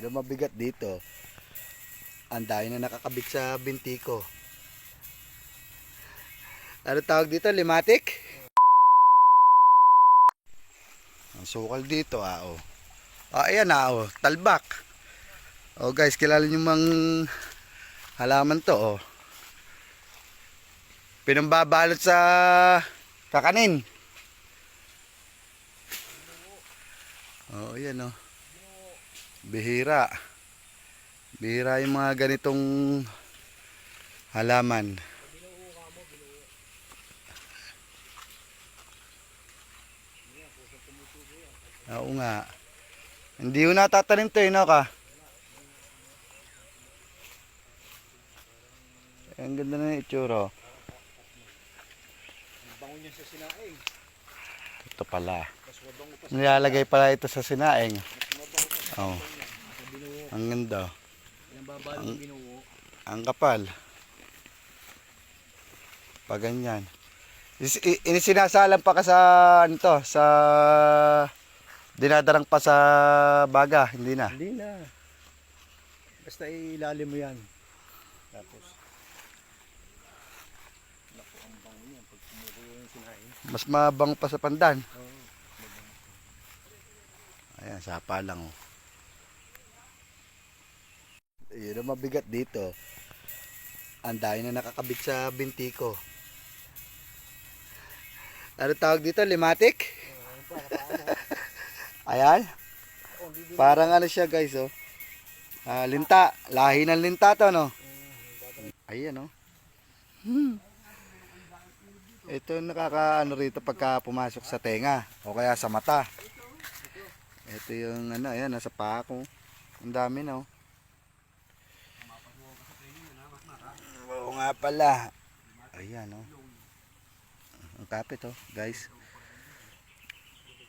Yun mabigat dito. Ang dahil na nakakabit sa binti ko. Ano tawag dito? Limatic? Ang sukal dito ah oh. Ah, ayan ah oh. Talbak. Oh guys, kilala niyo mang halaman to oh. Pinambabalot sa kakanin. Oh, ayan oh. Bihira. Bihira yung mga ganitong halaman. Oo nga. Hindi ko natatanim to eh, no ka? Ang ganda na yung itsura. oh. Bango niya sa sinaing. Ito pala. Nilalagay pala ito sa sinaing. Oh, ang ganda. Yung babalo ng binuo. Ang kapal. Pa ganyan. Inisinasalang pa ka sa ano to, sa dinadarang pa sa baga, hindi na. Hindi na. Basta ilalim mo yan. Tapos. Naku, ang bango niya. Pag kumukulo yung sinaing. Mas mabang pa sa pandan. Oo. Ayan, sapa lang oh. Yun ang mabigat dito. Ang dahil na nakakabit sa binti ko. Ano tawag dito? Limatic? Ayan. Parang ano siya guys oh. Ah, linta. Lahi ng linta to no. Ayan oh. Hmm. Ito nakakaano rito pagka pumasok sa tenga o kaya sa mata. Ito yung ano, ayan, nasa paa ko. Ang dami na, oh. Oo nga pala. Ayan, oh. Ang kapit, oh, guys.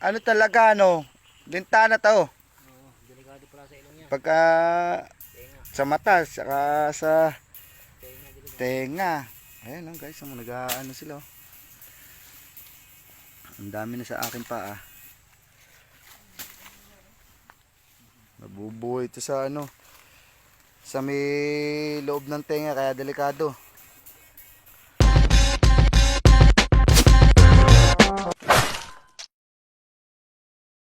Ano talaga, ano? Lintana to. Delikado pala sa ilong niya. Pagka sa mata, saka sa tenga. Ayan, oh, guys, ang nag-ano sila, oh. Ang dami na sa akin pa, ah. Nabubuhay ito sa ano, sa may loob ng tenga, kaya delikado.